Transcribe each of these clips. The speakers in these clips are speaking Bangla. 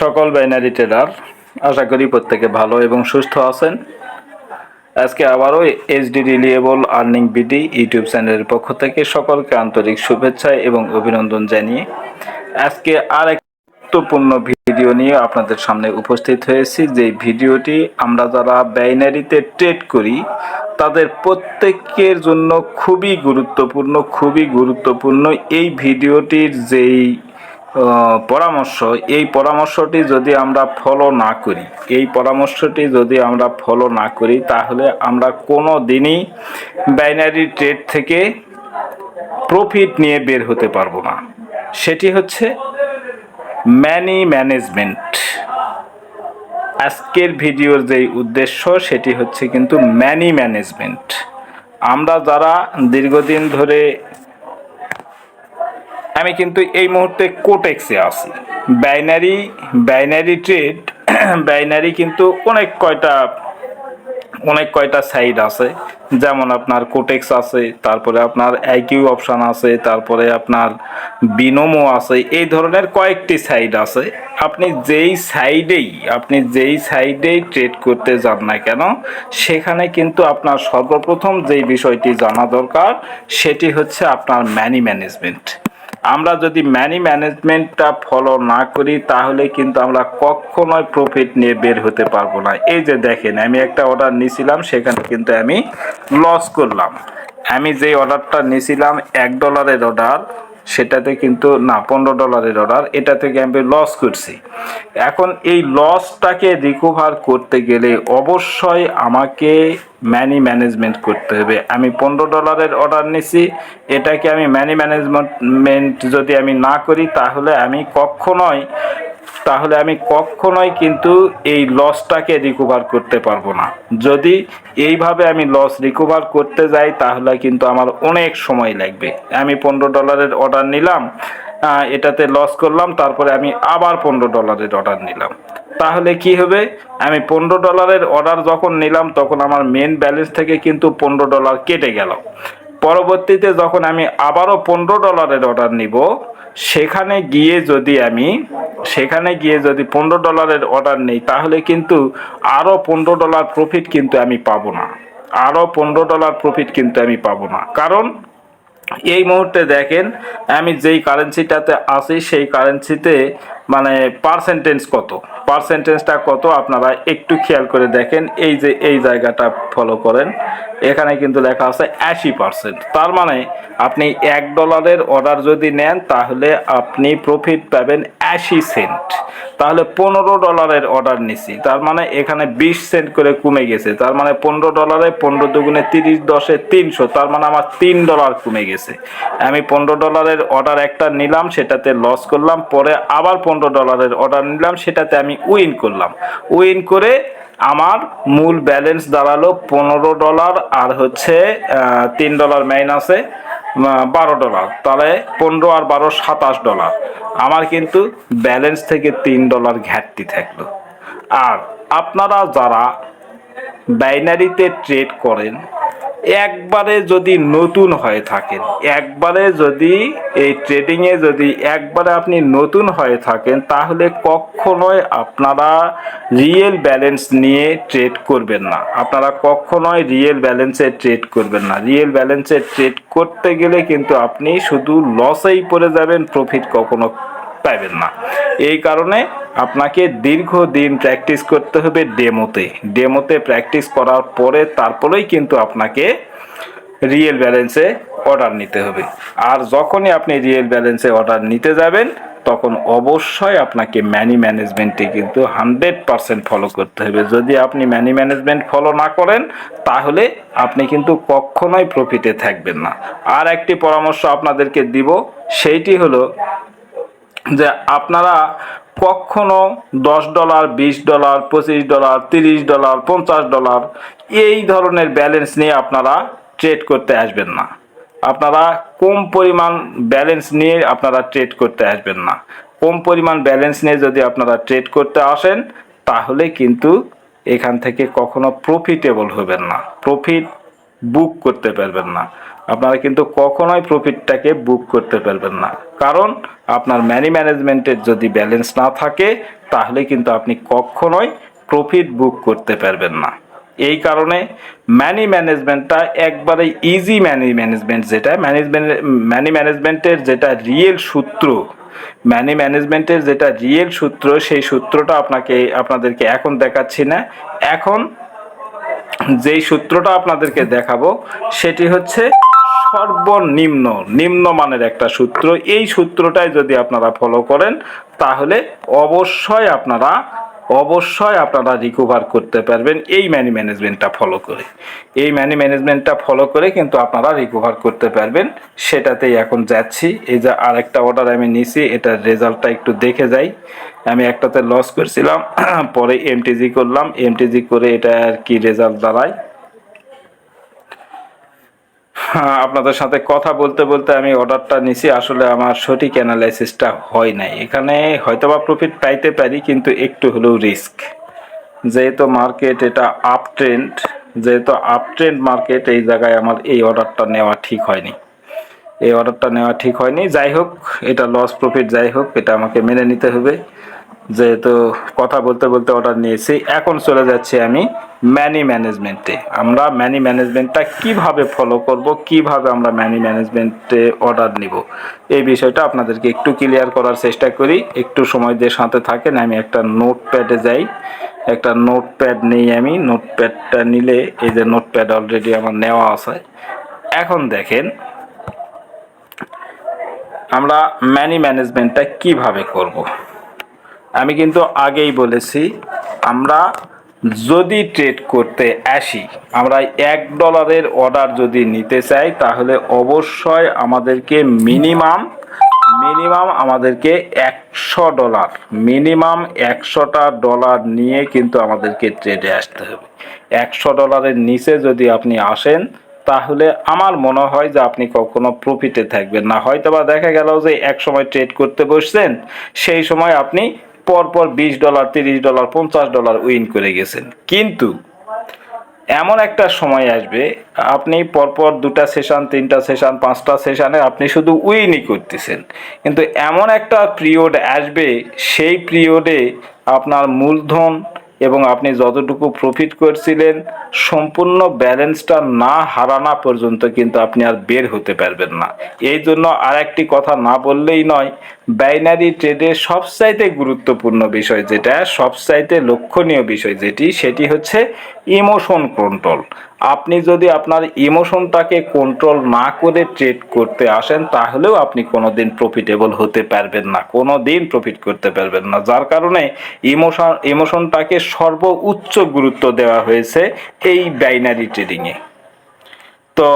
সকল বাইনারি ট্রেডার আশা করি প্রত্যেকে ভালো এবং সুস্থ আছেন। আজকে আবারও HD reliable earning BD YouTube চ্যানেলের পক্ষ থেকে সকলকে আন্তরিক শুভেচ্ছা এবং অভিনন্দন জানিয়ে আজকে আর এক গুরুত্বপূর্ণ ভিডিও নিয়ে আপনাদের সামনে উপস্থিত হয়েছি। যে ভিডিওটি আমরা যারা বাইনারিতে ট্রেড করি, তাদের প্রত্যেকের জন্য খুবই গুরুত্বপূর্ণ খুবই গুরুত্বপূর্ণ। এই ভিডিওটির যেই পরামর্শ, এই পরামর্শটি যদি আমরা ফলো না করি, এই পরামর্শটি যদি আমরা ফলো না করি, তাহলে আমরা কোনো দিনই বাইনারি ট্রেড থেকে প্রফিট নিয়ে বের হতে পারব না। সেটি হচ্ছে ম্যানি ম্যানেজমেন্ট আজকের ভিডিওর যেই উদ্দেশ্য, সেটি হচ্ছে কিন্তু ম্যানি ম্যানেজমেন্ট আমরা যারা দীর্ঘদিন ধরে আমি কিন্তু এই মুহূর্তে কোটেক্সে আছি। বাইনারি বাইনারি ট্রেড বাইনারি কিন্তু অনেক কয়টা অনেক কয়টা সাইড আছে। যেমন আপনার কোটেক্স আছে, তারপরে আপনার আইকিউ অপশান আছে, তারপরে আপনার বিনোমো আছে, এই ধরনের কয়েকটি সাইড আছে। আপনি যেই সাইডেই আপনি যেই সাইডেই ট্রেড করতে যান না কেন, সেখানে কিন্তু আপনার সর্বপ্রথম যেই বিষয়টি জানা দরকার, সেটি হচ্ছে আপনার ম্যানি ম্যানেজমেন্ট আমরা যদি ম্যানি ম্যানেজমেন্টটা ফলো না করি, তাহলে কিন্তু আমরা কখনোই প্রফিট নিয়ে বের হতে পারব না। এই যে দেখেন, আমি একটা অর্ডার নিয়েছিলাম, সেখানে কিন্তু আমি লস করলাম। আমি যে অর্ডারটা নিয়েছিলাম, এক ডলারের অর্ডার সেটাতে কিন্তু না, পনেরো ডলারের অর্ডার এটা থেকে আমি লস করছি? এখন এই লসটাকে রিকভার করতে গেলে অবশ্যই আমাকে ম্যানি ম্যানেজমেন্ট করতে হবে। আমি পনেরো ডলারের অর্ডার নিছি, এটাকে আমি ম্যানি ম্যানেজমেন্ট যদি আমি না করি, তাহলে আমি কখনোই তাহলে আমি কখনোই কিন্তু এই লসটাকে রিকভার করতে পারব না। যদি এইভাবে আমি লস রিকভার করতে যাই, তাহলে কিন্তু আমার অনেক সময় লাগবে। আমি পনেরো ডলারের অর্ডার নিলাম এটাতে লস করলাম, তারপরে আমি আবার পনেরো ডলারের অর্ডার নিলাম। তাহলে কি হবে? আমি পনেরো ডলারের অর্ডার যখন নিলাম, তখন আমার মেন ব্যালেন্স থেকে কিন্তু পনেরো ডলার কেটে গেল। পরবর্তীতে যখন আমি আবারও পনেরো ডলারের অর্ডার নিব, সেখানে গিয়ে যদি আমি, সেখানে গিয়ে যদি পনেরো ডলারের অর্ডার নেই, তাহলে কিন্তু আরও পনেরো ডলার প্রফিট কিন্তু আমি পাবো না। আরও পনেরো ডলার প্রফিট কিন্তু আমি পাবো না। কারণ এই মুহূর্তে দেখেন, আমি যেই কারেন্সিটাতে আছি, সেই কারেন্সিতে মানে পার্সেন্টেজ কত? পার্সেন্টেজটা কত? আপনারা একটু খেয়াল করে দেখেন। এই যে এই জায়গাটা ফলো করেন, এখানে কিন্তু লেখা আছে আশি পার্সেন্ট তার মানে আপনি এক ডলারের অর্ডার যদি নেন, তাহলে আপনি প্রফিট পাবেন আশি সেন্ট তাহলে পনেরো ডলারের অর্ডার নিছি। তার মানে এখানে বিশ সেন্ট করে কমে গেছে। তার মানে পনেরো ডলারে পনেরো দুগুণে তিরিশ, দশে তিনশো। তার মানে আমার তিন ডলার কমে গেছে। আমি পনেরো ডলারের অর্ডার একটা নিলাম, সেটাতে লস করলাম, পরে আবার পনেরো ডলারের অর্ডার নিলাম, সেটাতে আমি উইন করলাম। উইন করে আমার মূল ব্যালেন্স দাঁড়াল পনেরো ডলার আর হচ্ছে তিন ডলার মাইনাসে বারো ডলার। তাহলে পনেরো আর বারো, সাতাশ ডলার। আমার কিন্তু ব্যালেন্স থেকে তিন ডলার ঘাটতি থাকল। আর আপনারা যারা বাইনারিতে ট্রেড করেন একবারে যদি নতুন হয়ে থাকেন, একবারে যদি এই ট্রেডিংয়ে যদি একবারে আপনি নতুন হয়ে থাকেন, তাহলে কখনোই আপনারা রিয়েল ব্যালেন্স নিয়ে ট্রেড করবেন না। আপনারা কখনোই রিয়েল ব্যালেন্সে ট্রেড করবেন না। রিয়েল ব্যালেন্সে ট্রেড করতে গেলে কিন্তু আপনি শুধু লসেই পড়ে যাবেন প্রফিট কখনো পাবেন না। এই কারণে আপনাকে দীর্ঘদিন প্র্যাকটিস করতে হবে ডেমোতে ডেমোতে প্র্যাকটিস করার পরে তারপরেই কিন্তু আপনাকে রিয়েল ব্যালেন্সে অর্ডার নিতে হবে। আর যখনই আপনি রিয়েল ব্যালেন্সে অর্ডার নিতে যাবেন, তখন অবশ্যই আপনাকে ম্যানি ম্যানেজমেন্টে কিন্তু হান্ড্রেড পারসেন্ট ফলো করতে হবে। যদি আপনি ম্যানি ম্যানেজমেন্ট ফলো না করেন, তাহলে আপনি কিন্তু কখনোই প্রফিটে থাকবেন না। আর একটি পরামর্শ আপনাদেরকে দিব, সেইটি হলো যে আপনারা কখনো দশ ডলার, বিশ ডলার, পঁচিশ ডলার, তিরিশ ডলার, পঞ্চাশ ডলার, এই ধরনের ব্যালেন্স নিয়ে আপনারা ট্রেড করতে আসবেন না। আপনারা কম পরিমাণ ব্যালেন্স নিয়ে আপনারা ট্রেড করতে আসবেন না। কম পরিমাণ ব্যালেন্স নিয়ে যদি আপনারা ট্রেড করতে আসেন, তাহলে কিন্তু এখান থেকে কখনো প্রফিটেবল হবেন না। প্রফিট বুক করতে পারবেন না। আপনারা কিন্তু কখনোই প্রফিটটাকে বুক করতে পারবেন না। কারণ আপনার ম্যানি ম্যানেজমেন্টের যদি ব্যালেন্স না থাকে, তাহলে কিন্তু আপনি কখনোই প্রফিট বুক করতে পারবেন না। এই কারণে ম্যানি ম্যানেজমেন্টটা একবারে ইজি ম্যানি ম্যানেজমেন্ট যেটা ম্যানেজমেন্ট ম্যানি ম্যানেজমেন্টের যেটা রিয়েল সূত্র ম্যানি ম্যানেজমেন্টের যেটা রিয়েল সূত্র, সেই সূত্রটা আপনাকে, আপনাদেরকে এখন দেখাচ্ছি না। এখন যেই সূত্রটা আপনাদেরকে দেখাবো, সেটি হচ্ছে সর্বনিম্ন নিম্নমানের একটা সূত্র। এই সূত্রটাই যদি আপনারা ফলো করেন, তাহলে অবশ্যই আপনারা অবশ্যই আপনারা রিকভার করতে পারবেন এই ম্যানি ম্যানেজমেন্টটা ফলো করে। এই ম্যানি ম্যানেজমেন্টটা ফলো করে কিন্তু আপনারা রিকভার করতে পারবেন। সেটাতেই এখন যাচ্ছি। এই যে আরেকটা অর্ডার আমি নিছি, এটার রেজাল্টটা একটু দেখে যাই। আমি একটাতে লস করছিলাম, পরে এমটিজি করলাম। এমটিজি করে এটা আর কি রেজাল্ট দাঁড়ায়? আপনাদের সাথে কথা বলতে বলতে আমি অর্ডারটা নিছি। আসলে আমার সঠিক অ্যানালাইসিসটা হয় নাই। এখানে হয়তোবা প্রফিট পাইতে পারি, কিন্তু একটু হলেও রিস্ক যেহেতু মার্কেট এটা আপ ট্রেন্ড যেহেতু আপ ট্রেন্ড মার্কেট এই জায়গায় আমার এই অর্ডারটা নেওয়া ঠিক হয়নি। এই অর্ডারটা নেওয়া ঠিক হয়নি। যাই হোক, এটা লস প্রফিট যাই হোক, এটা আমাকে মেনে নিতে হবে। যেহেতু কথা বলতে বলতে অর্ডার নিয়েছি। এখন চলে যাচ্ছি আমি ম্যানি ম্যানেজমেন্টে আমরা ম্যানি ম্যানেজমেন্টটা কীভাবে ফলো করব, কীভাবে আমরা ম্যানি ম্যানেজমেন্টে অর্ডার নিব, এই বিষয়টা আপনাদেরকে একটু ক্লিয়ার করার চেষ্টা করি। একটু সময় দিয়ে সাথে থাকেন, আমি একটা নোট প্যাডে যাই। একটা নোট প্যাড নেই আমি নোট প্যাডটা নিলে এই যে নোট প্যাড অলরেডি আমার নেওয়া আছে। এখন দেখেন, আমরা ম্যানি ম্যানেজমেন্টটা কীভাবে করব। আমি কিন্তু আগেই বলেছি, আমরা যদি ট্রেড করতে আসি, আমরা এক ডলারের অর্ডার যদি নিতে চাই, তাহলে অবশ্যই আমাদেরকে মিনিমাম মিনিমাম আমাদেরকে একশো ডলার মিনিমাম একশোটা ডলার নিয়ে কিন্তু আমাদেরকে ট্রেডে আসতে হবে। একশো ডলারের নিচে যদি আপনি আসেন, তাহলে আমার মনে হয় যে আপনি কখনো প্রফিটে থাকবেন না। হয়তো বা দেখা গেল যে এক সময় ট্রেড করতে বসছেন, সেই সময় আপনি পরপর বিশ ডলার, তিরিশ ডলার, পঞ্চাশ ডলার উইন করে গেছেন। কিন্তু এমন একটা সময় আসবে, আপনি পরপর দুটা সেশন, তিনটা সেশন, পাঁচটা সেশনে আপনি শুধু উইনই করতেছেন। কিন্তু এমন একটা পিরিয়ড আসবে, সেই পিরিয়ডে আপনার মূলধন এবং আপনি যতটুকু প্রফিট করছিলেন, সম্পূর্ণ ব্যালেন্সটা না হারানা পর্যন্ত কিন্তু আপনি আর বের হতে পারবেন না। এই জন্য আর একটি কথা না বললেই নয় বাইনারি ট্রেডের সবচাইতে গুরুত্বপূর্ণ বিষয় যেটা, সবচাইতে লক্ষণীয় বিষয় যেটি, সেটি হচ্ছে ইমোশন কন্ট্রোল আপনি যদি আপনার ইমোশনটাকে কন্ট্রোল না করে ট্রেড করতে আসেন, তাহলেও আপনি কোনো দিন প্রফিটেবল হতে পারবেন না। কোনো দিন প্রফিট করতে পারবেন না। যার কারণে ইমোশন ইমোশনটাকে সর্বোচ্চ গুরুত্ব দেওয়া হয়েছে এই বাইনারি ট্রেডিংয়ে তো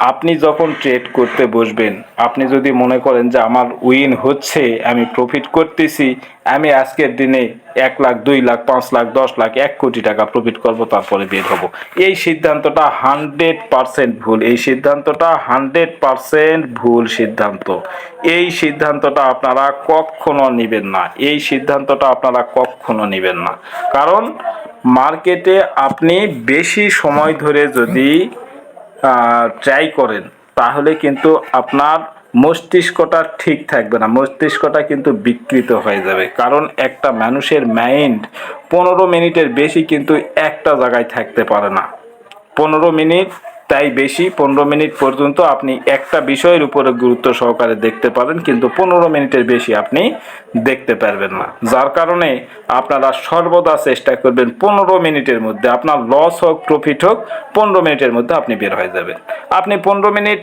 আপনি যখন ট্রেড করতে বসবেন, আপনি যদি মনে করেন যে আমার উইন হচ্ছে, আমি প্রফিট করতেছি, আমি আজকের দিনে এক লাখ, দুই লাখ, পাঁচ লাখ, দশ লাখ, এক কোটি টাকা প্রফিট করব, তারপরে বের হব। এই সিদ্ধান্তটা হান্ড্রেড পারসেন্ট ভুল। এই সিদ্ধান্তটা হান্ড্রেড পারসেন্ট ভুল সিদ্ধান্ত। এই সিদ্ধান্তটা আপনারা কখনো নেবেন না। এই সিদ্ধান্তটা আপনারা কখনো নেবেন না। কারণ মার্কেটে আপনি বেশি সময় ধরে যদি ট্রাই করেন, তাহলে কিন্তু আপনার মস্তিষ্কটা ঠিক থাকবে না। মস্তিষ্কটা কিন্তু বিকৃত হয়ে যাবে। কারণ একটা মানুষের মাইন্ড পনেরো মিনিটের বেশি কিন্তু একটা জায়গায় থাকতে পারে না। পনেরো মিনিট তাই বেশি পনেরো মিনিট পর্যন্ত আপনি একটা বিষয়ের উপরে গুরুত্ব সহকারে দেখতে পারেন কিন্তু পনেরো মিনিটের বেশি আপনি দেখতে পারবেন না। যার কারণে আপনারা সর্বদা চেষ্টা করবেন পনেরো মিনিটের মধ্যে, আপনার লস হোক প্রফিট হোক, পনেরো মিনিটের মধ্যে আপনি বের হয়ে যাবেন। আপনি পনেরো মিনিট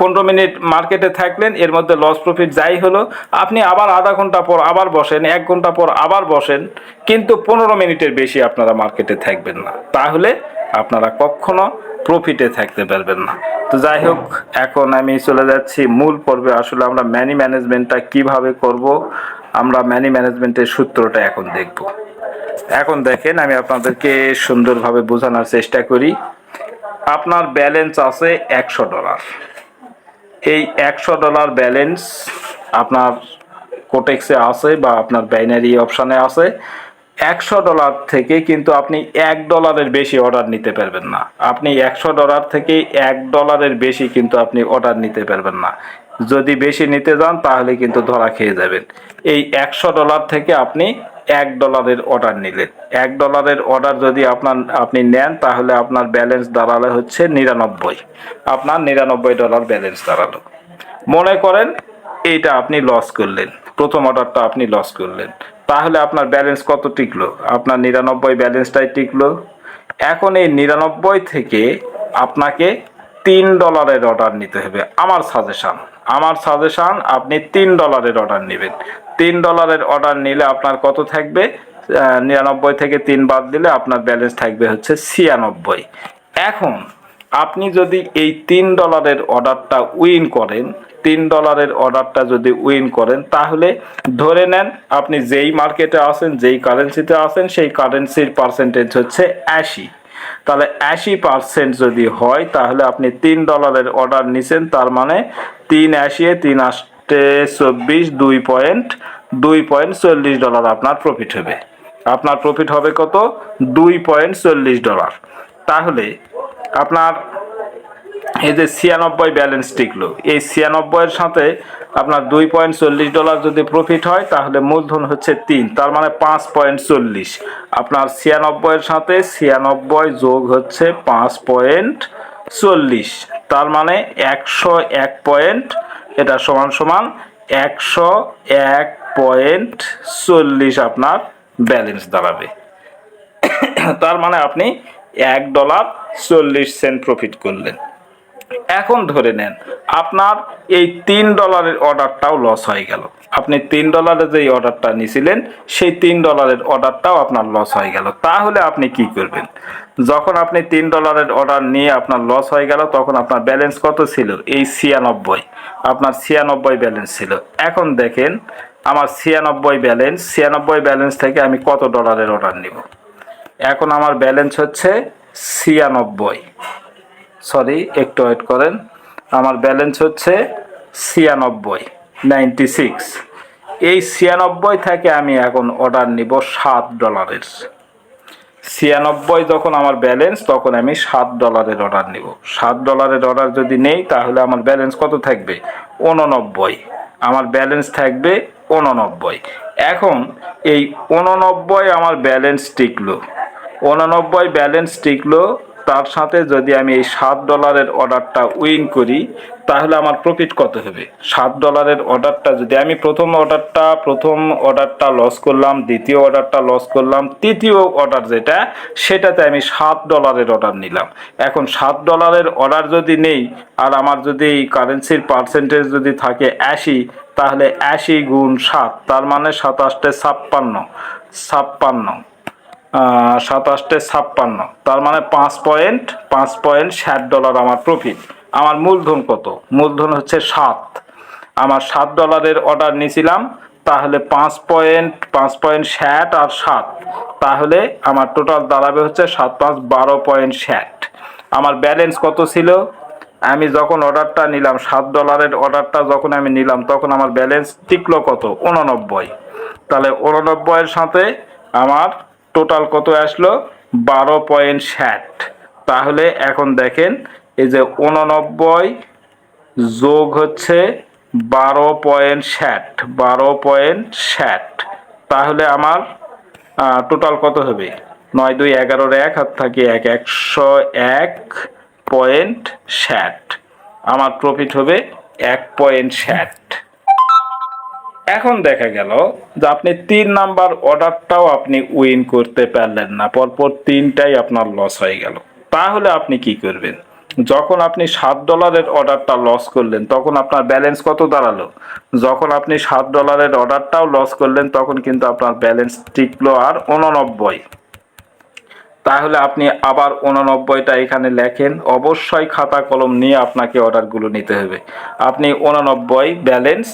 পনেরো মিনিট মার্কেটে থাকলেন, এর মধ্যে লস প্রফিট যাই হলো, আপনি আবার আধা ঘণ্টা পর আবার বসেন, এক ঘণ্টা পর আবার বসেন, কিন্তু পনেরো মিনিটের বেশি আপনারা মার্কেটে থাকবেন না। তাহলে আপনারা কখনো প্রফিটে থাকতে পারবেন না। তো যাই হোক, এখন আমি চলে যাচ্ছি মূল পর্বে। আসলে আমরা ম্যানি ম্যানেজমেন্টটা কীভাবে করব, আমরা ম্যানি ম্যানেজমেন্টের সূত্রটা এখন দেখব। এখন দেখেন, আমি আপনাদেরকে সুন্দরভাবে বোঝানোর চেষ্টা করি। আপনার ব্যালেন্স আছে একশো ডলার এই একশো ডলার ব্যালেন্স আপনার কোটেক্সে আছে বা আপনার বাইনারি অপশানে আছে। একশো ডলার থেকে কিন্তু আপনি এক ডলারের বেশি অর্ডার নিতে পারবেন না। আপনি একশো ডলার থেকে এক ডলারের বেশি কিন্তু আপনি অর্ডার নিতে পারবেন না। যদি বেশি নিতে যান, তাহলে কিন্তু ধরা খেয়ে যাবেন। এই একশো ডলার থেকে আপনি এক ডলারের অর্ডার নিলেন। এক ডলারের অর্ডার যদি আপনার, আপনি নেন, তাহলে আপনার ব্যালেন্স দাঁড়ালে হচ্ছে নিরানব্বই। আপনার নিরানব্বই ডলার ব্যালেন্স দাঁড়াল। মনে করেন, এইটা আপনি লস করলেন। প্রথম অর্ডারটা আপনি লস করলেন। তাহলে আপনার ব্যালেন্স কত টিকলো? আপনার নিরানব্বই ব্যালেন্সটাই টিকলো। এখন এই নিরানব্বই থেকে আপনাকে তিন ডলারের অর্ডার নিতে হবে। আমার সাজেশান আমার সাজেশান আপনি তিন ডলারের অর্ডার নেবেন। তিন ডলারের অর্ডার নিলে আপনার কত থাকবে? নিরানব্বই থেকে তিন বাদ দিলে আপনার ব্যালেন্স থাকবে হচ্ছে ছিয়ানব্বই। এখন, আপনি যদি এই তিন ডলারের অর্ডারটা উইন করেন তিন ডলারের অর্ডারটা যদি উইন করেন, তাহলে ধরে নেন আপনি যেই মার্কেটে আছেন, যেই কারেন্সিতে আছেন, সেই কারেন্সির পার্সেন্টেজ হচ্ছে আশি। তাহলে আশি পার্সেন্ট যদি হয়, তাহলে আপনি তিন ডলারের অর্ডার নিছেন, তার মানে তিন আশি তিন আষ্টে চব্বিশ, দুই পয়েন্ট দুই পয়েন্ট চল্লিশ ডলার আপনার প্রফিট হবে। আপনার প্রফিট হবে কত? দুই পয়েন্ট চল্লিশ ডলার তাহলে আপনার এই যে ছিয়ানব্বই ব্যালেন্স টিকলো, এই ছিয়ানব্বইয়ের সাথে আপনার দুই পয়েন্ট চল্লিশ ডলার যদি প্রফিট হয়, তাহলে মূলধন হচ্ছে তিন, তার মানে পাঁচ পয়েন্ট চল্লিশ। আপনার ছিয়ানব্বইয়ের সাথে ছিয়ানব্বই যোগ হচ্ছে পাঁচ পয়েন্ট চল্লিশ, তার মানে একশো এক পয়েন্ট এটা সমান সমান একশো এক পয়েন্ট চল্লিশ আপনার ব্যালেন্স দাঁড়াবে। তার মানে আপনি এক ডলার চল্লিশ সেন্ট প্রফিট করলেন। এখন ধরে নেন, আপনার এই তিন ডলারের অর্ডারটাও লস হয়ে গেল। আপনি তিন ডলারের যেই অর্ডারটা নিয়েছিলেন সেই তিন ডলারের অর্ডারটাও আপনার লস হয়ে গেল। তাহলে আপনি কি করবেন? যখন আপনি তিন ডলারের অর্ডার নিয়ে আপনার লস হয়ে গেল, তখন আপনার ব্যালেন্স কত ছিল? এই ছিয়ানব্বই। আপনার ছিয়ানব্বই ব্যালেন্স ছিল। এখন দেখেন, আমার ছিয়ানব্বই ব্যালেন্স ছিয়ানব্বই ব্যালেন্স থেকে আমি কত ডলারের অর্ডার নিব? এখন আমার ব্যালেন্স হচ্ছে ছিয়ানব্বই। সরি একটু ওয়েট করেন। আমার ব্যালেন্স হচ্ছে ছিয়ানব্বই নাইনটি সিক্স এই ছিয়ানব্বই থেকে আমি এখন অর্ডার নিব সাত ডলারের ছিয়ানব্বই যখন আমার ব্যালেন্স তখন আমি সাত ডলারের অর্ডার নিব। সাত ডলারের অর্ডার যদি নেই, তাহলে আমার ব্যালেন্স কত থাকবে? উননব্বই আমার ব্যালেন্স থাকবে উননব্বই এখন এই উননব্বই আমার ব্যালেন্স টিকলো। উননব্বই ব্যালেন্স টিকলো তার সাথে যদি আমি এই সাত ডলারের অর্ডারটা উইন করি, তাহলে আমার প্রফিট কত হবে? সাত ডলারের অর্ডারটা যদি আমি প্রথম অর্ডারটা প্রথম অর্ডারটা লস করলাম, দ্বিতীয় অর্ডারটা লস করলাম, তৃতীয় অর্ডার যেটা, সেটাতে আমি সাত ডলারের অর্ডার নিলাম। এখন সাত ডলারের অর্ডার যদি নেই, আর আমার যদি কারেন্সির পার্সেন্টেজ যদি থাকে আশি, তাহলে আশি গুণ সাত, তার মানে সাতাশটে ছাপ্পান্ন ছাপ্পান্ন। সাতাশটে ছাপ্পান্ন। তার মানে পাঁচ পয়েন্ট পাঁচ পয়েন্ট ষাট ডলার আমার প্রফিট আমার মূলধন কত? মূলধন হচ্ছে সাত। আমার সাত ডলারের অর্ডার নিয়েছিলাম, তাহলে পাঁচ পয়েন্ট পাঁচ পয়েন্ট ষাট আর সাত। তাহলে আমার টোটাল দাঁড়াবে হচ্ছে সাত, পাঁচ, বারো পয়েন্ট ষাট। আমার ব্যালেন্স কত ছিল? আমি যখন অর্ডারটা নিলাম, সাত ডলারের অর্ডারটা যখন আমি নিলাম, তখন আমার ব্যালেন্স টিকলো কত? উননব্বই। তাহলে উননব্বইয়ের সাথে আমার টোটাল কত আসলো? বারো পয়েন্ট ষাট। তাহলে এখন দেখেন, এই যে উননব্বই যোগ হচ্ছে বারো পয়েন্ট ষাট, বারো পয়েন্ট ষাট। তাহলে আমার টোটাল কত হবে? নয় দুই এগারোর এক হাত থাকি এক, একশো এক পয়েন্ট ষাট। আমার প্রফিট হবে এক পয়েন্ট ষাট। এখন দেখা গেল যে আপনি তিন নাম্বার অর্ডারটাও আপনি উইন করতে পারলেন না, পরপর তিনটাই আপনার লস হয়ে গেল। তাহলে আপনি কি করবেন? যখন আপনি সাত ডলারের অর্ডারটা লস করলেন, তখন আপনার ব্যালেন্স কত দাঁড়াল? যখন আপনি সাত ডলারের অর্ডারটাও লস করলেন, তখন কিন্তু আপনার ব্যালেন্স টিকলো আর উননব্বই তাহলে আপনি আবার উননব্বইটা এখানে লেখেন। অবশ্যই খাতা কলম নিয়ে আপনাকে অর্ডারগুলো নিতে হবে। আপনি উননব্বই ব্যালেন্স,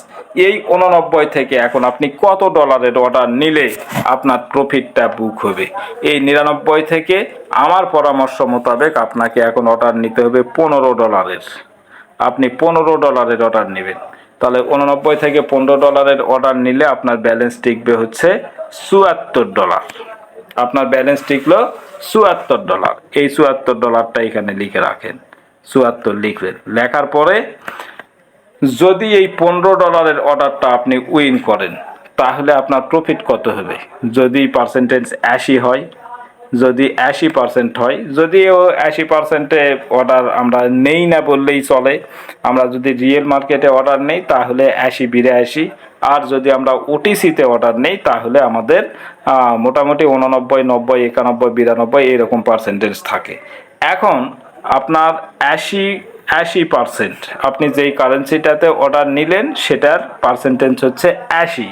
এই উননব্বই থেকে এখন আপনি কত ডলারের অর্ডার নিলে আপনার প্রফিটটা বুক হবে? এই নিরানব্বই থেকে আমার পরামর্শ মোতাবেক আপনাকে এখন অর্ডার নিতে হবে পনেরো ডলারের। আপনি পনেরো ডলারের অর্ডার নেবেন। তাহলে উননব্বই থেকে পনেরো ডলারের অর্ডার নিলে আপনার ব্যালেন্স টিকবে হচ্ছে চুয়াত্তর ডলার। আপনার ব্যালেন্স টিকলো চুয়াত্তর ডলার এই চুয়াত্তর ডলারটা এখানে লিখে রাখেন। চুয়াত্তর লিখলেন লেখার পরে যদি এই পনেরো ডলারের অর্ডারটা আপনি উইন করেন, তাহলে আপনার প্রফিট কত হবে? যদি পার্সেন্টেজ আশি হয়, যদি আশি পার্সেন্ট হয়, যদিও আশি পার্সেন্টে অর্ডার আমরা নেই না বললেই চলে, আমরা যদি রিয়েল মার্কেটে অর্ডার নেই, তাহলে আশি, বিরাশি আর যদি আমরা ওটিসিতে অর্ডার নেই, তাহলে আমাদের মোটামুটি উননব্বই, নব্বই, একানব্বই, বিরানব্বই এরকম পার্সেন্টেজ থাকে। এখন আপনার আশি আশি পার্সেন্ট আপনি যেই কারেন্সিটাতে অর্ডার নিলেন, সেটার পার্সেন্টেজ হচ্ছে আশি।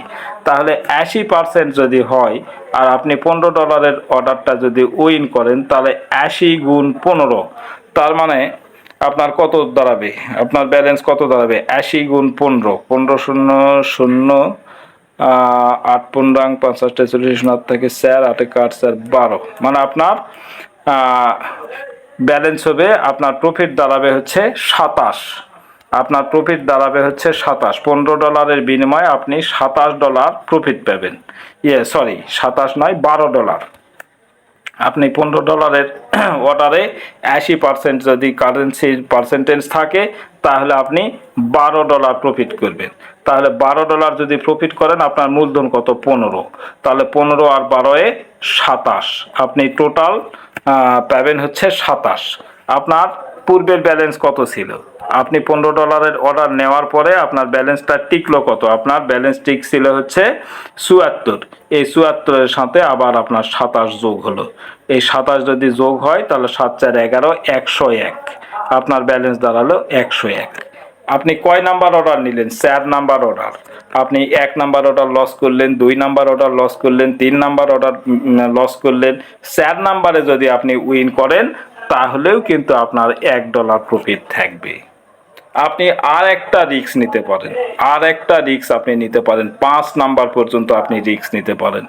তাহলে আশি পার্সেন্ট যদি হয়, আর আপনি পনেরো ডলারের অর্ডারটা যদি উইন করেন, তাহলে আশি গুণ পনেরো। তার মানে আপনার কত দাঁড়াবে? আপনার ব্যালেন্স কত দাঁড়াবে? আশি গুণ পনেরো। পনেরো শূন্য শূন্য আট পনেরাং পঞ্চাশটা চল্লিশ আট থেকে স্যার আটে কাঠ স্যার বারো। মানে আপনার ব্যালেন্স হবে, আপনার প্রফিট দাঁড়াবে হচ্ছে সাতাশ। আপনার প্রফিট দাঁড়াবে হচ্ছে সাতাশ। পনেরো ডলারের বিনিময়ে আপনি সাতাশ ডলার প্রফিট পাবেন। ইয়ে সরি সাতাশ নয়, বারো ডলার। আপনি পনেরো ডলারের অর্ডারে আশি পার্সেন্ট যদি কারেন্সির পার্সেন্টেজ থাকে, তাহলে আপনি বারো ডলার প্রফিট করবেন। তাহলে বারো ডলার যদি প্রফিট করেন, আপনার মূলধন কত? পনেরো। তাহলে পনেরো আর বারোয়ে সাতাশ। আপনি টোটাল পাবেন হচ্ছে সাতাশ। আপনার পূর্বের ব্যালেন্স কত ছিল? আপনি পনেরো ডলারের অর্ডার নেওয়ার পরে আপনার ব্যালেন্সটা টিকলো কত? আপনার ব্যালেন্স টিক ছিল হচ্ছে চুয়াত্তর। এই চুয়াত্তরের সাথে আবার আপনার সাতাশ যোগ হলো। এই সাতাশ যদি যোগ হয়, তাহলে সাত চার এগারো, একশো এক। আপনার ব্যালেন্স দাঁড়াল একশো এক। আপনি কয় নাম্বার অর্ডার নিলেন? চার নাম্বার অর্ডার আপনি এক নাম্বার অর্ডার লস করলেন, দুই নাম্বার অর্ডার লস করলেন, তিন নাম্বার অর্ডার লস করলেন। চার নাম্বারে যদি আপনি উইন করেন তাহলেও কিন্তু আপনার এক ডলার প্রফিট থাকবে। আপনি আর একটা রিক্স নিতে পারেন। আর একটা রিক্স আপনি নিতে পারেন। পাঁচ নাম্বার পর্যন্ত আপনি রিক্স নিতে পারেন।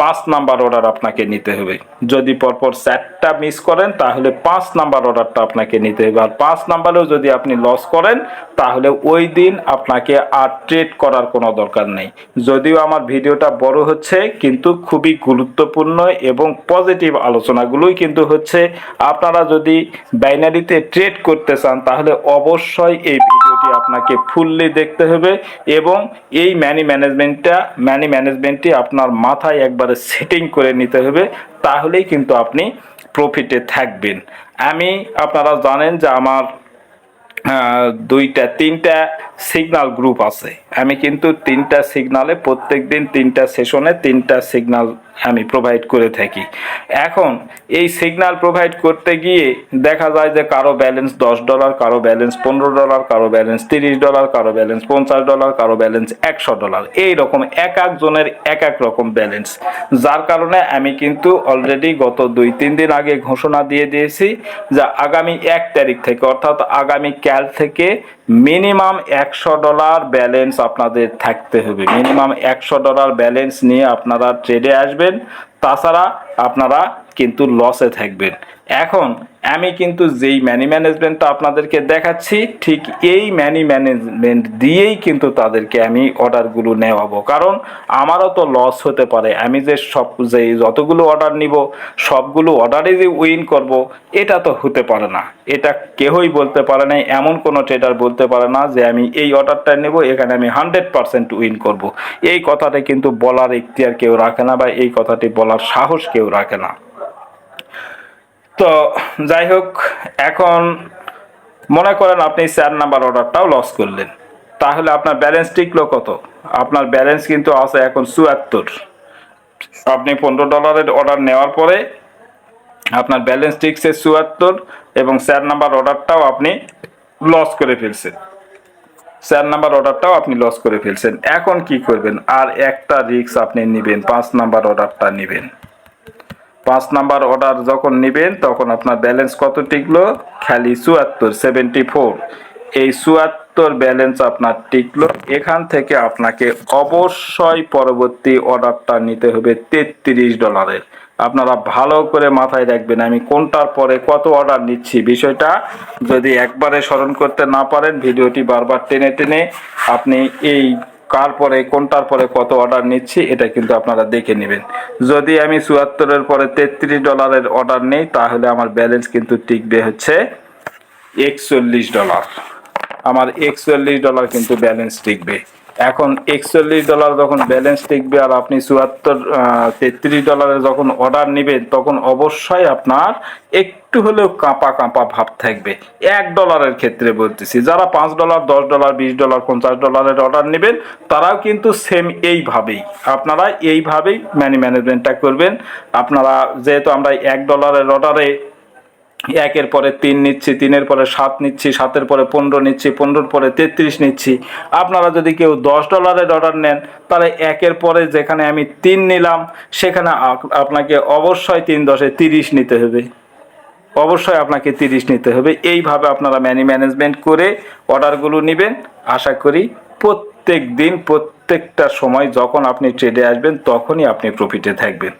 পাঁচ নাম্বার অর্ডার আপনাকে নিতে হবে। যদি পরপর চারটা মিস করেন, তাহলে পাঁচ নাম্বার অর্ডারটা আপনাকে নিতে হবে। আর পাঁচ নাম্বারেও যদি আপনি লস করেন, তাহলে ওই দিন আপনাকে আর ট্রেড করার কোনো দরকার নেই। যদিও আমার ভিডিওটা বড় হচ্ছে, কিন্তু খুবই গুরুত্বপূর্ণ এবং পজিটিভ আলোচনাগুলোই কিন্তু হচ্ছে। আপনারা যদি বাইনারিতে ট্রেড করতে চান, তাহলে অবশ্যই এই ভিডিওটি আপনাকে ফুললি দেখতে হবে এবং এই ম্যানি ম্যানেজমেন্টটা ম্যানি ম্যানেজমেন্টটি আপনার মাথায় একবারে সেটিং করে নিতে হবে, তাহলেই কিন্তু আপনি প্রফিটে থাকবেন। আমি, আপনারা জানেন যে আমার দুইটা, তিনটা সিগনাল গ্রুপ আছে। আমি কিন্তু তিনটা সিগনালে প্রত্যেক দিন তিনটা সেশনে তিনটা সিগনাল আমি প্রোভাইড করে থাকি। এখন এই সিগনাল প্রোভাইড করতে গিয়ে দেখা যায় যে কারও ব্যালেন্স দশ ডলার কারও ব্যালেন্স পনেরো ডলার কারও ব্যালেন্স তিরিশ ডলার কারও ব্যালেন্স পঞ্চাশ ডলার কারও ব্যালেন্স একশো ডলার এই রকম এক একজনের এক এক রকম ব্যালেন্স যার কারণে আমি কিন্তু অলরেডি গত দুই, তিন দিন আগে ঘোষণা দিয়ে দিয়েছি যে আগামী এক তারিখ থেকে, অর্থাৎ আগামী কাল থেকে মিনিমাম একশো ডলার ব্যালেন্স আপনাদের থাকতে হবে। মিনিমাম একশো ডলার ব্যালেন্স নিয়ে আপনারা ট্রেডে আসবেন। তাছাড়া আপনারা কিন্তু লসে থাকবেন। এখন আমি কিন্তু যেই ম্যানি ম্যানেজমেন্টটা আপনাদেরকে দেখাচ্ছি, ঠিক এই ম্যানি ম্যানেজমেন্ট দিয়েই কিন্তু তাদেরকে আমি অর্ডারগুলো নেওয়াবো। কারণ আমারও তো লস হতে পারে। আমি যে সব, যে যতগুলো অর্ডার নিব, সবগুলো অর্ডারে যে উইন করব, এটা তো হতে পারে না। এটা কেউই বলতে পারে না এমন কোনো ট্রেডার বলতে পারে না যে আমি এই অর্ডারটা নেব, এখানে আমি হান্ড্রেড পার্সেন্ট উইন করব। এই কথাটা কিন্তু বলার ইখতিয়ার কেউ রাখে না বা এই কথাটি বলার সাহস কেউ রাখে না। তো যাই হোক, এখন মনে করেন আপনি চার নাম্বার অর্ডারটাও লস করলেন। তাহলে আপনার ব্যালেন্স টিকলো কত? আপনার ব্যালেন্স কিন্তু আছে এখন চুয়াত্তর। আপনি পনেরো ডলারের অর্ডার নেওয়ার পরে আপনার ব্যালেন্স টিকছে চুয়াত্তর এবং চার নাম্বার অর্ডারটাও আপনি লস করে ফেলছেন। চার নাম্বার অর্ডারটাও আপনি লস করে ফেলছেন। এখন কি করবেন? আর একটা রিস্ক আপনি নেবেন, পাঁচ নাম্বার অর্ডারটা নেবেন। পাঁচ নাম্বার অর্ডার যখন নেবেন, তখন আপনার ব্যালেন্স কত টিকলো? খালি চুয়াত্তর সেভেন্টি ফোর এই চুয়াত্তর ব্যালেন্স আপনার টিকলো। এখান থেকে আপনাকে অবশ্যই পরবর্তী অর্ডারটা নিতে হবে তেত্রিশ ডলারের আপনারা ভালো করে মাথায় রাখবেন, আমি কোনটার পরে কত অর্ডার নিচ্ছি বিষয়টা। যদি একবারে স্মরণ করতে না পারেন, ভিডিওটি বারবার টেনে টেনে আপনি এই কার পরে, কোনটার পরে কত অর্ডার নিচ্ছি, এটা কিন্তু আপনারা দেখে নেবেন। যদি আমি চুয়াত্তরের পরে তেত্রিশ ডলারের অর্ডার নেই, তাহলে আমার ব্যালেন্স কিন্তু টিকবে হচ্ছে একচল্লিশ ডলার। আমার একচল্লিশ ডলার কিন্তু ব্যালেন্স টিকবে। এখন একচল্লিশ ডলার যখন ব্যালেন্স টিকবে আর আপনি চুয়াত্তর তেত্রিশ ডলারের যখন অর্ডার নেবেন, তখন অবশ্যই আপনার একটু হলেও কাঁপা কাঁপা ভাব থাকবে। এক ডলারের ক্ষেত্রে বলতেছি। যারা পাঁচ ডলার দশ ডলার বিশ ডলার পঞ্চাশ ডলারের অর্ডার নেবেন, তারাও কিন্তু সেম এইভাবেই। আপনারা এইভাবেই ম্যানি ম্যানেজমেন্টটা করবেন। আপনারা যেহেতু আমরা এক ডলারের অর্ডারে একের পরে তিন নিচ্ছি, তিনের পরে সাত নিচ্ছি, সাতের পরে পনেরো নিচ্ছি, পনেরোর পরে তেত্রিশ নিচ্ছি। আপনারা যদি কেউ দশ ডলারের অর্ডার নেন, তাহলে একের পরে যেখানে আমি তিন নিলাম, সেখানে আপ- আপনাকে অবশ্যই তিন দশে তিরিশ নিতে হবে। অবশ্যই আপনাকে তিরিশ নিতে হবে। এইভাবে আপনারা ম্যানি ম্যানেজমেন্ট করে অর্ডারগুলো নেবেন। আশা করি প্রত্যেক দিন, প্রত্যেকটা সময় যখন আপনি ট্রেডে আসবেন, তখনই আপনি প্রফিটে থাকবেন।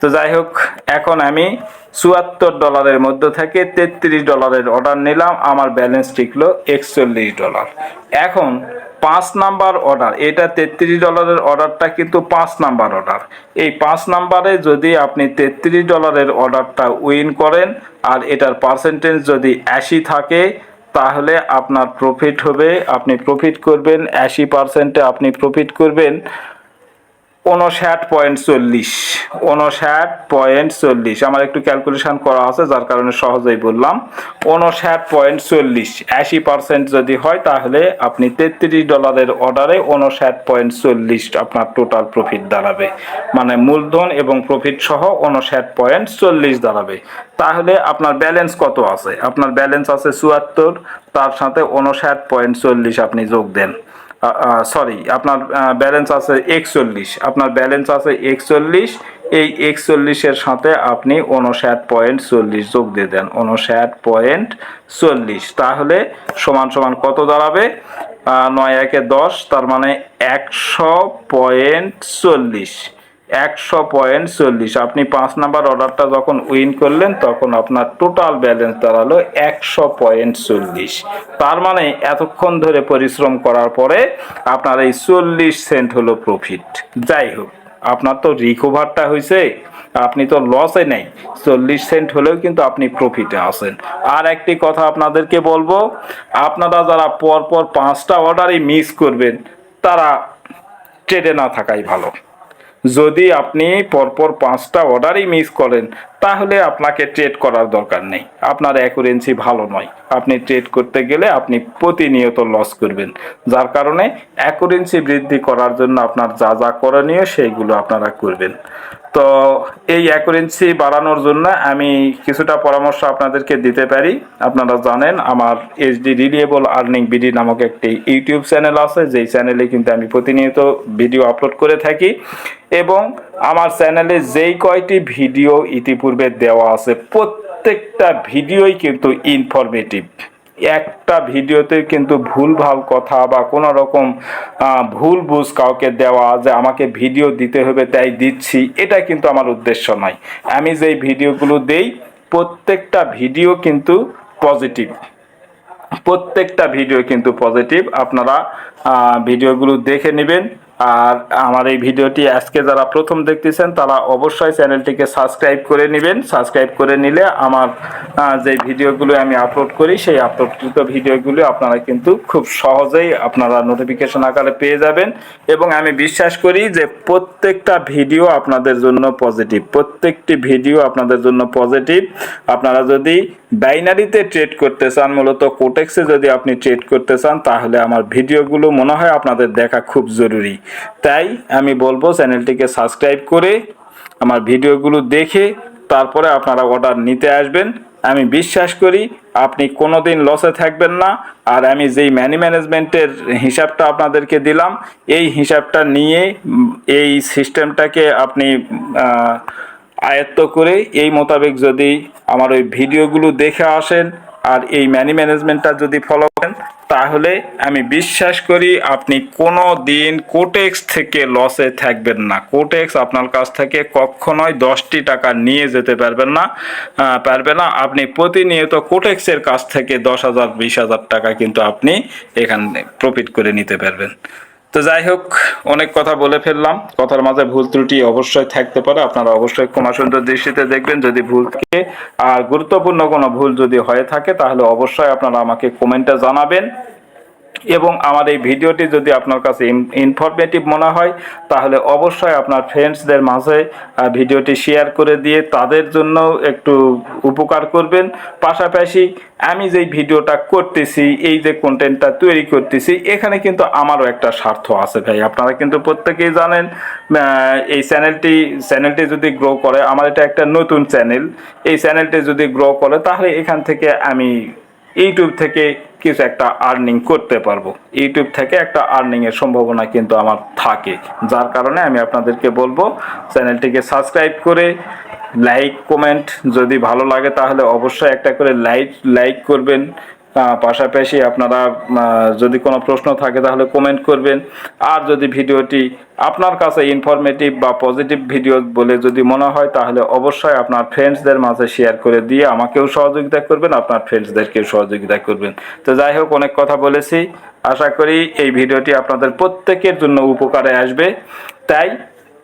তো যাই হোক, এখন আমি চুয়াত্তর ডলারের মধ্যে থেকে তেত্রিশ ডলারের অর্ডার নিলাম। আমার ব্যালেন্স টিকলো একচল্লিশ ডলার। এখন পাঁচ নাম্বার অর্ডার এটা তেত্রিশ ডলারের অর্ডারটা কিন্তু পাঁচ নাম্বার অর্ডার এই পাঁচ নাম্বারে যদি আপনি তেত্রিশ ডলারের অর্ডারটা উইন করেন আর এটার পার্সেন্টেজ যদি আশি থাকে, তাহলে আপনার প্রফিট হবে। আপনি প্রফিট করবেন, আশি পার্সেন্টে আপনি প্রফিট করবেন। উনষাট পয়েন্ট চল্লিশ। উনষাট পয়েন্ট চল্লিশ। আমার একটু ক্যালকুলেশন করা আছে, যার কারণে সহজেই বললাম। উনষাট পয়েন্ট চল্লিশ। আশি পার্সেন্ট যদি হয়, তাহলে আপনি তেত্রিশ ডলারের অর্ডারে উনষাট পয়েন্ট চল্লিশ আপনার টোটাল প্রফিট দাঁড়াবে। মানে মূলধন এবং প্রফিট সহ উনষাট পয়েন্ট চল্লিশ দাঁড়াবে। তাহলে আপনার ব্যালেন্স কত আছে? আপনার ব্যালেন্স আছে চুয়াত্তর, তার সাথে উনষাট পয়েন্ট চল্লিশ আপনি যোগ দেন। সরি আপনার ব্যালেন্স আছে একচল্লিশ। আপনার ব্যালেন্স আছে একচল্লিশ। এই একচল্লিশের সাথে আপনি উনষাট পয়েন্ট চল্লিশ যোগ দিয়ে দেন। উনষাট পয়েন্ট চল্লিশ। তাহলে সমান সমান কত দাঁড়াবে? নয় একে দশ, তার মানে একশো পয়েন্ট চল্লিশ। একশো পয়েন্ট চল্লিশ। আপনি পাঁচ নাম্বার অর্ডারটা যখন উইন করলেন, তখন আপনার টোটাল ব্যালেন্স দাঁড়াল একশো পয়েন্ট চল্লিশ। তার মানে এতক্ষণ ধরে পরিশ্রম করার পরে আপনার এই চল্লিশ সেন্ট হলো প্রফিট যাই হোক, আপনার তো রিকভারটা হয়েছে আপনি তো লসে নেই। চল্লিশ সেন্ট হলেও কিন্তু আপনি প্রফিটে আছেন। আর একটি কথা আপনাদেরকে বলব, আপনারা যারা পরপর পাঁচটা অর্ডারই মিস করবেন, তারা ট্রেডে না থাকাই ভালো। যদি আপনি পরপর পাঁচটা অর্ডারই মিস করেন তাহলে আপনাকে ট্রেড করার দরকার নেই। আপনার অ্যাকুরেন্সি ভালো নয়। আপনি ট্রেড করতে গেলে আপনি প্রতিনিয়ত লস করবেন। যার কারণে অ্যাকুরেন্সি বৃদ্ধি করার জন্য আপনার যা যা করণীয় সেইগুলো আপনারা করবেন। তো এই অ্যাকুরেন্সি বাড়ানোর জন্য আমি কিছুটা পরামর্শ আপনাদেরকে দিতে পারি। আপনারা জানেন আমার এইচডি রিলিয়েবল আর্নিং বিডি নামক একটি ইউটিউব চ্যানেল আছে। যেই চ্যানেলে কিন্তু আমি প্রতিনিয়ত ভিডিও আপলোড করে থাকি। এবং আমার চ্যানেলে যেই কয়টি ভিডিও ইতিপূর্বে দেওয়া আছে, প্রত্যেকটা ভিডিওই কিন্তু ইনফরমেটিভ একটা ভিডিওতে কিন্তু ভুল ভালো কথা বা কোনো রকম ভুল বুঝ কাউকে দেওয়া যে আমাকে ভিডিও দিতে হবে, তাই দিচ্ছি, এটা কিন্তু আমার উদ্দেশ্য নয়। আমি যেই ভিডিওগুলো দেই, প্রত্যেকটা ভিডিও কিন্তু পজিটিভ প্রত্যেকটা ভিডিও কিন্তু পজিটিভ আপনারা ভিডিওগুলো দেখে নেবেন। আর আমার এই ভিডিওটি আজকে যারা প্রথম দেখতেছেন, তারা অবশ্যই চ্যানেলটিকে সাবস্ক্রাইব করে নেবেন। সাবস্ক্রাইব করে নিলে আমার যে ভিডিওগুলো আমি আপলোড করি, সেই আপলোডকৃত ভিডিওগুলো আপনারা কিন্তু খুব সহজেই আপনারা নোটিফিকেশন আকারে পেয়ে যাবেন। এবং আমি বিশ্বাস করি যে প্রত্যেকটা ভিডিও আপনাদের জন্য পজিটিভ প্রত্যেকটি ভিডিও আপনাদের জন্য পজিটিভ আপনারা যদি বাইনারিতে ট্রেড করতে চান, মূলত কোটেক্সে যদি আপনি ট্রেড করতে চান, তাহলে আমার ভিডিওগুলো মনে হয় আপনাদের দেখা খুব জরুরি। তাই আমি বলব চ্যানেলটিকে সাবস্ক্রাইব করে আমার ভিডিওগুলো দেখে তারপরে আপনারা অর্ডার নিতে আসবেন। আমি বিশ্বাস করি আপনি কোনো দিন লসে থাকবেন না। আর আমি যেই ম্যানি ম্যানেজমেন্টের হিসাবটা আপনাদেরকে দিলাম, এই হিসাবটা নিয়ে এই সিস্টেমটাকে আপনি আয়ত্ত করে এই মোতাবেক যদি আমার ওই ভিডিওগুলো দেখে আসেন আর এই ম্যানি ম্যানেজমেন্টটা যদি ফলো করেন, তাহলে আমি বিশ্বাস করি আপনি কোনো দিন কোটেক্স থেকে লসে থাকবেন না। কোটেক্স আপনার কাছ থেকে কখনোই দশটি টাকা নিয়ে যেতে পারবেন না। পারবে না। আপনি প্রতিনিয়ত কোটেক্সের কাছ থেকে দশ হাজার, বিশ হাজার টাকা কিন্তু আপনি এখানে প্রফিট করে নিতে পারবেন। তো যাই হোক, অনেক কথা বলে ফেললাম। কথার মাঝে ভুল ত্রুটি অবশ্যই থাকতে পারে। আপনারা অবশ্যই কোন সুন্দর দৃষ্টিতে দেখবেন যদি ভুল থাকে আর গুরুত্বপূর্ণ কোনো ভুল যদি হয়ে থাকে, তাহলে অবশ্যই আপনারা আমাকে কমেন্টে জানাবেন। এবং আমার এই ভিডিওটি যদি আপনার কাছে ইনফরমেটিভ মনে হয়, তাহলে অবশ্যই আপনার ফ্রেন্ডসদের মাঝে ভিডিওটি শেয়ার করে দিয়ে তাদের জন্য একটু উপকার করবেন। পাশাপাশি আমি যে ভিডিওটা করতেছি, এই যে কন্টেন্টটা তৈরি করতেছি, এখানে কিন্তু আমারও একটা স্বার্থ আছে ভাই। আপনারা কিন্তু প্রত্যেকেই জানেন এই চ্যানেলটি চ্যানেলটি যদি গ্রো করে, আমার এটা একটা নতুন চ্যানেল এই চ্যানেলটি যদি গ্রো করে, তাহলে এখান থেকে আমি ইউটিউব থেকে কিছু একটা আর্নিং করতে পারব। ইউটিউব থেকে একটা আর্নিং এর সম্ভাবনা কিন্তু আমার থাকে। যার কারণে আমি আপনাদেরকে বলব, চ্যানেলটিকে সাবস্ক্রাইব করে লাইক কমেন্ট যদি ভালো লাগে তাহলে অবশ্যই একটা করে লাইক লাইক করবেন। পাশাপাশি আপনারা যদি কোনো প্রশ্ন থাকে তাহলে কমেন্ট করবেন। আর যদি ভিডিওটি আপনার কাছে ইনফরমেটিভ বা পজিটিভ ভিডিও বলে যদি মনে হয়, তাহলে অবশ্যই আপনার ফ্রেন্ডসদের মাঝে শেয়ার করে দিয়ে আমাকেও সহযোগিতা করবেন, আপনার ফ্রেন্ডসদেরকেও সহযোগিতা করবেন। তো যাই হোক, অনেক কথা বলেছি। আশা করি এই ভিডিওটি আপনাদের প্রত্যেকের জন্য উপকারে আসবে। তাই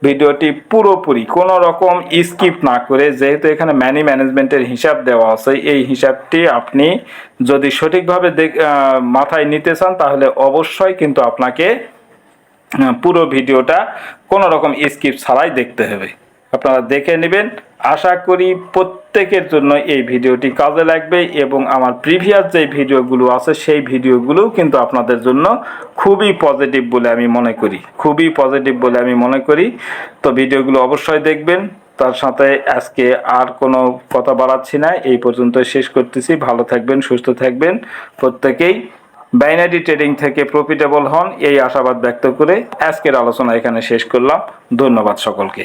ভিডিওটি পুরোপুরি কোনো রকম স্কিপ না করে, যেহেতু এখানে ম্যানি ম্যানেজমেন্টের হিসাব দেওয়া আছে, এই হিসাবটি আপনি যদি সঠিকভাবে মাথায় নিতে চান, তাহলে অবশ্যই কিন্তু আপনাকে পুরো ভিডিওটা কোনো রকম স্কিপ ছাড়াই দেখতে হবে। আপনারা দেখে নেবেন। আশা করি প্রত্যেকের জন্য এই ভিডিওটি কাজে লাগবে এবং আমার প্রিভিয়াস যে ভিডিওগুলো আছে, সেই ভিডিওগুলোও কিন্তু আপনাদের জন্য খুবই পজিটিভ বলে আমি মনে করি। খুবই পজিটিভ বলে আমি মনে করি। তো ভিডিওগুলো অবশ্যই দেখবেন। তার সাথে আজকে আর কোনো কথা বাড়াচ্ছি না। এই পর্যন্ত শেষ করতেছি। ভালো থাকবেন, সুস্থ থাকবেন। প্রত্যেকেই বাইনারি ট্রেডিং থেকে প্রফিটেবল হন। এই আশাবাদ ব্যক্ত করে আজকের আলোচনা এখানে শেষ করলাম। ধন্যবাদ সকলকে।